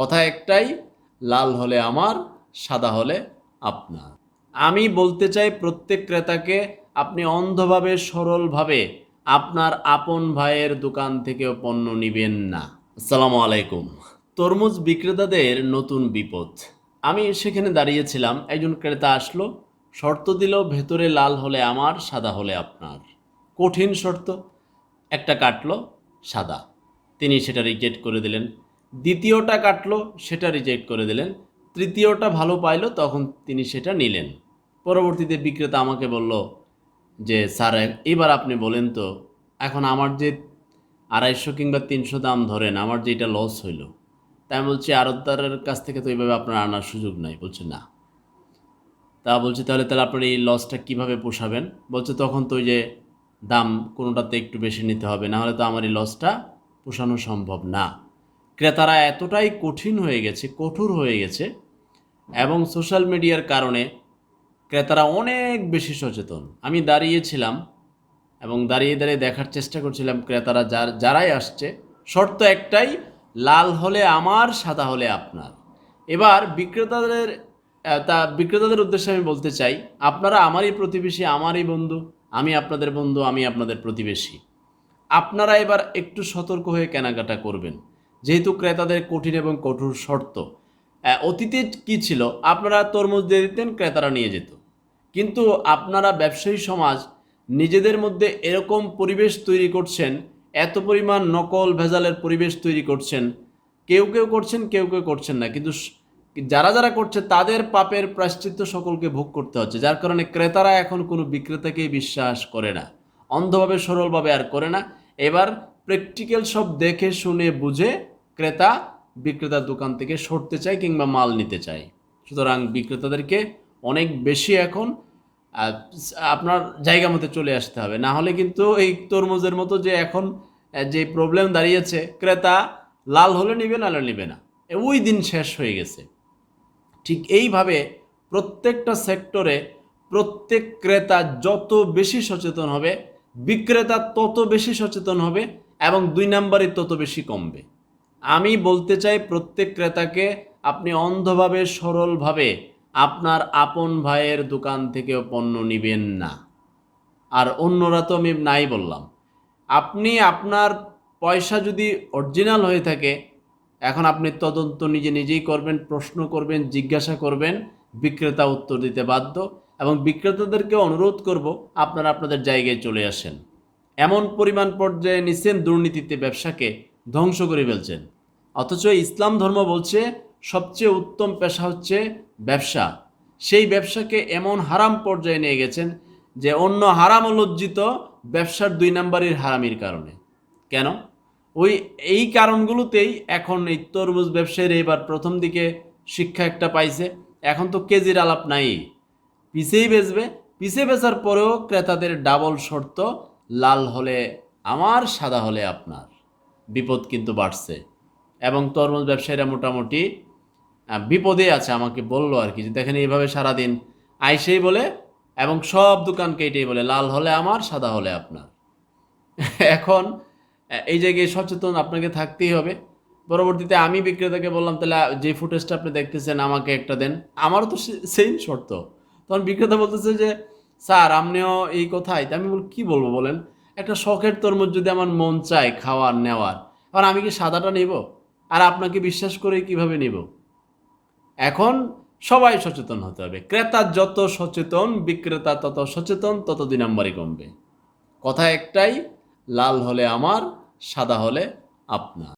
কথা একটাই, লাল হলে আমার, সাদা হলে আপনার। আমি বলতে চাই প্রত্যেক ক্রেতাকে, আপনি অন্ধভাবে, সরলভাবে আপনার আপন ভাইয়ের দোকান থেকেও পণ্য নিবেন না। আসসালামু আলাইকুম। তরমুজ বিক্রেতাদের নতুন বিপদ। আমি সেখানে দাঁড়িয়েছিলাম, একজন ক্রেতা আসলো, শর্ত দিল, ভেতরে লাল হলে আমার, সাদা হলে আপনার। কঠিন শর্ত, একটা কাটলো, সাদা। তিনি সেটা রিজেক্ট করে দিলেন। দ্বিতীয়টা কাটলো, সেটা রিজেক্ট করে দিলেন। তৃতীয়টা ভালো পাইলো, তখন তিনি সেটা নিলেন। পরবর্তীতে বিক্রেতা আমাকে বলল যে, স্যার, এবার আপনি বলেন তো, এখন আমার যে আড়াইশো কিংবা তিনশো দাম ধরেন, আমার যে এটা লস হইল তাই আমি বলছি, আড়তদারের কাছ থেকে তো এইভাবে আপনার আনার সুযোগ নাই। বলছে, না। তা বলছে, তাহলে তাহলে আপনার এই লসটা কীভাবে পোষাবেন? বলছে, তখন তো ওই যে দাম কোনোটাতে একটু বেশি নিতে হবে না হলে তো আমার এই লসটা পোষানো সম্ভব না। ক্রেতারা এতটাই কঠিন হয়ে গেছে, কঠোর হয়ে গেছে এবং সোশ্যাল মিডিয়ার কারণে ক্রেতারা অনেক বেশি সচেতন। আমি দাঁড়িয়েছিলাম এবং দাঁড়িয়ে দাঁড়িয়ে দেখার চেষ্টা করছিলাম ক্রেতারা যার, যারাই আসছে। শর্ত একটাই, লাল হলে আমার, সাদা হলে আপনার। এবার বিক্রেতাদের তা বিক্রেতাদের উদ্দেশ্যে আমি বলতে চাই, আপনারা আমারই প্রতিবেশী, আমারই বন্ধু, আমি আপনাদের বন্ধু, আমি আপনাদের প্রতিবেশী। আপনারা এবার একটু সতর্ক হয়ে কেনাকাটা করবেন। যেহেতু ক্রেতাদের কঠিন এবং কঠোর শর্ত। অতীতে কি ছিল? আপনারা তরমুজ দিয়ে দিতেন, ক্রেতারা নিয়ে যেত। কিন্তু আপনারা ব্যবসায়ী সমাজ নিজেদের মধ্যে এরকম পরিবেশ তৈরি করছেন, এত পরিমাণ নকল, ভেজালের পরিবেশ তৈরি করছেন, কেউ কেউ করছেন, কেউ কেউ করছেন না। কিন্তু যারা যারা করছে, তাদের পাপের প্রায়শ্চিত্ত সকলকে ভোগ করতে হচ্ছে, যার কারণে ক্রেতারা এখন কোনো বিক্রেতাকেই বিশ্বাস করে না। অন্ধভাবে, সরলভাবে আর করে না। এবার প্র্যাকটিক্যাল সব দেখে, শুনে, বুঝে ক্রেতা বিক্রেতার দোকান থেকে সরতে চায় কিংবা মাল নিতে চায়। সুতরাং বিক্রেতাদেরকে অনেক বেশি এখন আপনার জায়গা মতো চলে আসতে হবে। না হলে কিন্তু এই তরমুজের মতো যে এখন যে প্রবলেম দাঁড়িয়েছে, ক্রেতা লাল হলে নিবে নাহলে নিবে না। ওই দিন শেষ হয়ে গেছে। ঠিক এইভাবে প্রত্যেকটা সেক্টরে প্রত্যেক ক্রেতা যত বেশি সচেতন হবে, বিক্রেতা তত বেশি সচেতন হবে এবং দুই নাম্বারই তত বেশি কমবে। আমি বলতে চাই প্রত্যেক ক্রেতাকে, আপনি অন্ধভাবে, সরলভাবে আপনার আপন ভাইয়ের দোকান থেকেও পণ্য নিবেন না। আর অন্যরা তো আমি নাই বললাম। আপনি আপনার পয়সা যদি অরিজিনাল হয়ে থাকে, এখন আপনি তদন্ত নিজে নিজেই করবেন, প্রশ্ন করবেন, জিজ্ঞাসা করবেন, বিক্রেতা উত্তর দিতে বাধ্য এবং বিক্রেতাদেরকে অনুরোধ করব আপনারা আপনাদের জায়গায় চলে আসেন। এমন পরিমাণ পর্যায়ে নিচ্ছেন দুর্নীতিতে ব্যবসাকে ধ্বংস করে ফেলছেন। অথচ ইসলাম ধর্ম বলছে, সবচেয়ে উত্তম পেশা হচ্ছে ব্যবসা। সেই ব্যবসাকে এমন হারাম পর্যায়ে নিয়ে গেছেন যে অন্য হারাম লজ্জিত ব্যবসার দুই নাম্বারের হারামির কারণে। কেন? ওই, এই কারণগুলোতেই এখন এই তরমুজ ব্যবসায়ীর এবার প্রথম দিকে শিক্ষা একটা পাইছে। এখন তো কেজির আলাপ নাই। পিছেই বেচবে, পিছে বেচার পরেও ক্রেতাদের ডাবল শর্ত, লাল হলে আমার, সাদা হলে আপনার। বিপদ কিন্তু বাড়ছে। এবং তরমুজ ব্যবসায়ীরা মোটামুটি বিপদে আছে আমাকে বলল আর কি, যে দেখেন এইভাবে সারাদিন আইসেই বলে এবং সব দোকানকে এটাই বলে, লাল হলে আমার, সাদা হলে আপনার। এখন এই জায়গায় সচেতন আপনাকে থাকতেই হবে। পরবর্তীতে আমি বিক্রেতাকে বললাম, তাহলে যে ফুটেজটা আপনি দেখতেছেন, আমাকে একটা দেন। আমারও তো সেম শর্ত। তখন বিক্রেতা বলতেছে যে, স্যার, আপনিও এই কথাই। আমি বল, কি বলব বলেন? একটা শখের তরমুজ যদি আমার মন চায় খাওয়ার, নেওয়ার, আর আমি কি সাদাটা নেব? আর আপনাকে বিশ্বাস করে কীভাবে নেব? এখন সবাই সচেতন হতে হবে। ক্রেতা যত সচেতন, বিক্রেতা তত সচেতন তত দুই নম্বরই কমবে। কথা একটাই, লাল হলে আমার, সাদা হলে আপনার।